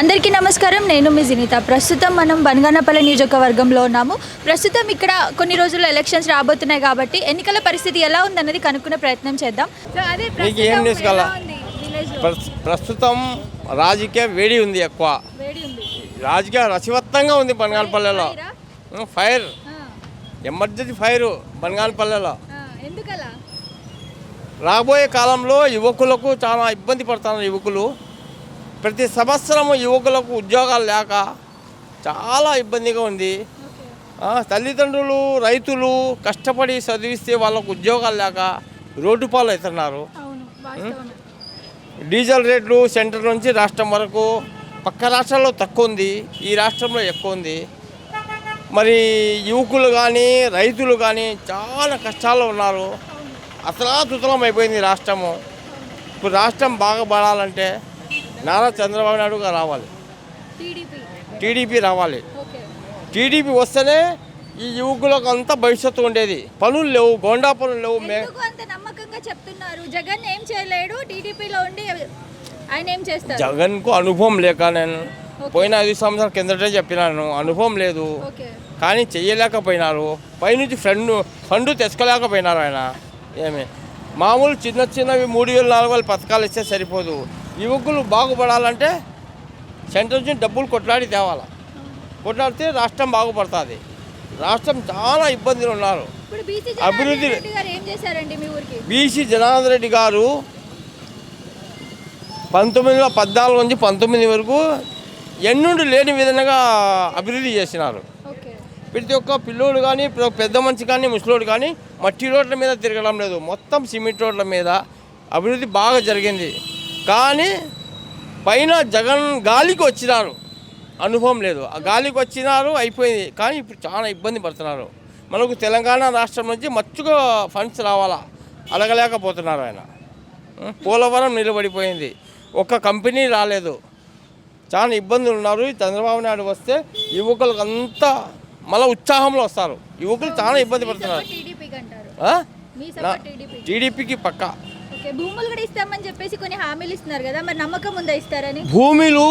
అందరికీ నమస్కారం. నేను మీ జినిత. ప్రస్తుతం మనం బనగానపల్లి నియోజకవర్గంలో ఉన్నాము. ప్రస్తుతం ఇక్కడ కొన్ని రోజుల్లో ఎలక్షన్స్ రాబోతున్నాయి కాబట్టి ఎన్నికల పరిస్థితి ఎలా ఉందన్నది కనుక్కునే ప్రయత్నం చేద్దాం. సో అదే మీకు ఏం ప్రస్- ప్రస్తుతం రాజకీయ వేడి ఉంది ఎక్కువ. వేడి ఉంది. రాజకీయ రసవత్తంగా ఉంది బనగానపల్లెలో. ఫైరా? ఎమర్జెన్సీ ఫైర్ బనగానపల్లెలో. రాబోయే కాలంలో యువకులకు చాలా ఇబ్బంది పడుతున్నారు యువకులు. ప్రతి సంవత్సరం యువకులకు ఉద్యోగాలు లేక చాలా ఇబ్బందిగా ఉంది. తల్లిదండ్రులు రైతులు కష్టపడి చదివిస్తే వాళ్ళకు ఉద్యోగాలు లేక రోడ్డు పాలు అవుతున్నారు. డీజిల్ రేట్లు సెంటర్ నుంచి రాష్ట్రం వరకు పక్క రాష్ట్రాల్లో తక్కువ ఉంది ఈ రాష్ట్రంలో ఎక్కువ ఉంది. మరి యువకులు కానీ రైతులు కానీ చాలా కష్టాల్లో ఉన్నారు. అసలాతుతలం అయిపోయింది రాష్ట్రము. ఇప్పుడు రాష్ట్రం బాగుపడాలంటే నారా చంద్రబాబు నాయుడు గారు రావాలి. టీడీపీ. రావాలి. టీడీపీ వస్తేనే ఈ యువకులకు అంతా భవిష్యత్తు ఉండేది. పనులు లేవు గోండా పనులు లేవు నమ్మకంగా చెప్తున్నారు? జగన్ ఏం చేయలేడు టీడీపీలో ఉండి ఆయన ఏం చేస్తారు? జగన్కు అనుభవం లేక నేను పోయిన ఐదు సంవత్సరాల కిందటే చెప్పినాను అనుభవం లేదు. కానీ చెయ్యలేకపోయినారు పైనుంచి ఫ్రెండ్ ఫండ్ తెచ్చుకోలేకపోయినారు ఆయన. ఏమి? మామూలు చిన్న చిన్నవి మూడు వేలు నాలుగు వేలు పథకాలు ఇస్తే సరిపోదు. యువకులు బాగుపడాలంటే సెంటర్ నుంచి డబ్బులు కొట్లాడి తేవాలి. కొట్లాడితే రాష్ట్రం బాగుపడుతుంది. రాష్ట్రం చాలా ఇబ్బందులు ఉన్నారు. అభివృద్ధి- బీసీ జనార్దన్ రెడ్డి గారు పంతొమ్మిది వందల పద్నాలుగు నుంచి పంతొమ్మిది వరకు ఎన్నుండి లేని విధంగా అభివృద్ధి చేసినారు. ప్రతి ఒక్క పిల్లోడు కానీ పెద్ద మనిషి కానీ ముసలోడు కానీ మట్టి రోడ్ల మీద తిరగడం లేదు. మొత్తం సిమెంట్ రోడ్ల మీద అభివృద్ధి బాగా జరిగింది. కానీ పైన జగన్ గాలికి వచ్చినారు. అనుభవం లేదు. ఆ గాలికి వచ్చినారు అయిపోయింది. కానీ ఇప్పుడు చాలా ఇబ్బంది పడుతున్నారు. మనకు తెలంగాణ రాష్ట్రం నుంచి మచ్చుగా ఫండ్స్ రావాలా? అడగలేకపోతున్నారు ఆయన? పోలవరం నిలబడిపోయింది. ఒక్క కంపెనీ రాలేదు. చాలా ఇబ్బందులు ఉన్నారు. ఈ చంద్రబాబు నాయుడు వస్తే యువకులకు అంతా మళ్ళీ ఉత్సాహంలో వస్తారు. యువకులు చాలా ఇబ్బంది పడుతున్నారు. టీడీపీకి పక్క. ఓకే భూములు కూడా ఇస్తామని చెప్పేసి కొన్ని హామీలు ఇస్తున్నారు కదా మరి నమ్మకం ఉందా ఇస్తారని? భూమిలు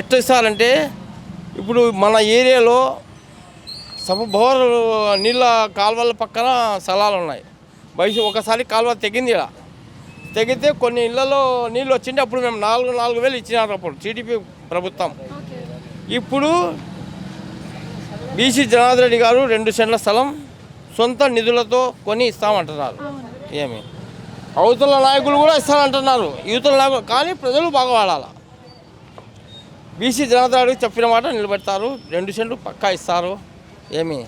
ఎట్లా ఇస్తారంటే ఇప్పుడు మన ఏరియాలో సబ బోర్ నీళ్ళ కాలువల పక్కన స్థలాలు ఉన్నాయి. వయసు ఒకసారి కాలువ తెగింది ఇలా. తెగితే కొన్ని ఇళ్ళలో నీళ్ళు వచ్చింటే అప్పుడు మేము నాలుగు నాలుగు వేలు ఇచ్చినారు అప్పుడు టీడీపీ ప్రభుత్వం. ఇప్పుడు బీసీ జనార్దన్ రెడ్డి గారు రెండు సెంట్ల స్థలం సొంత నిధులతో కొని ఇస్తామంటున్నారు. ఏమి? అవతల నాయకులు కూడా ఇస్తానంటున్నారు యువతల నాయకులు కానీ ప్రజలు బాగా వాడాలి బీసీ రెడ్డి చెప్పిన మాట నిలబెడతారు. రెండు సెంట్లు పక్కా ఇస్తారు. ఏమి?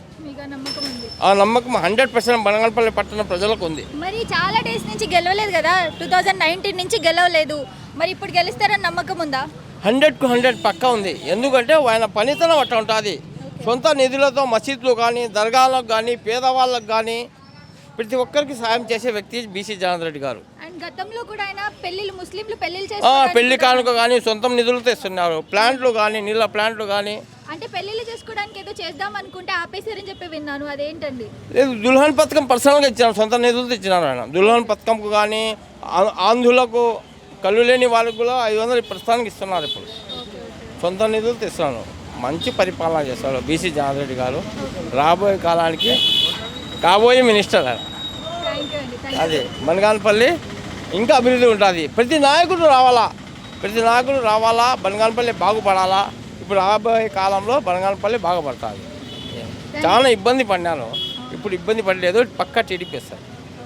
ఆ నమ్మకం ఉంది? ఆ నమ్మకం హండ్రెడ్ పర్సెంట్ బనగానపల్లి పట్టణ ప్రజలకు ఉంది. మరి చాలా డేస్ నుంచి గెలవలేదు కదా? టూ థౌజండ్ నైన్టీన్ నుంచి గెలవలేదు. మరి ఇప్పుడు గెలుస్తారని నమ్మకం ఉందా? హండ్రెడ్కు హండ్రెడ్ పక్కా ఉంది. ఎందుకంటే ఆయన పనితనం అట్లా ఉంటుంది. సొంత నిధులతో మసీదులు కానీ దర్గాలకు కానీ పేదవాళ్ళకు కానీ ప్రతి ఒక్కరికి సాయం చేసే వ్యక్తి బీసీ జనార్దన్ రెడ్డి గారు. అండ్ గతంలో కూడా ఆయన పెళ్ళిళ్ళు ముస్లింలు పెళ్ళిళ్ళు ఆ, చేసుకోవడానికి పెళ్ళి కానుక కానీ సొంతం నిధులతో ఇస్తున్నారు ప్లాంట్లు కానీ నీళ్ళ ప్లాంట్లు కానీ అంటే పెళ్ళిళ్ళు చేసుకోవడానికి ఏదో చేద్దాం అనుకుంటే ఆపేశారని చెప్పి విన్నాను. అదేంటండి? లేదు దుల్హన్ పథకం పర్సనల్గా ఇచ్చినారు సొంత నిధులతో ఇచ్చినారు ఆయన. దుల్హన్ పథకంకు కానీ ఆంధ్రులకు కళ్ళు లేని వాళ్ళకు కూడా ఐదు వందలు ప్రస్తుతానికి ఇస్తున్నారు ఇప్పుడు. సొంత నిధులతో ఇస్తున్నారు మంచి పరిపాలన చేస్తారు బీసీ జనార్దన్ రెడ్డి గారు. రాబోయే కాలానికి కాబోయే మినిస్టర్ ఆయన. అది బనగానపల్లి ఇంకా అభివృద్ధి ఉంటుంది. ప్రతి నాయకుడు రావాలా? ప్రతి నాయకుడు రావాలా? బనగానపల్లి బాగుపడాలా? ఇప్పుడు రాబోయే కాలంలో బనగానపల్లి బాగుపడుతుంది. చాలా ఇబ్బంది పడినాను ఇప్పుడు ఇబ్బంది పడలేదు పక్కా టీడీపీ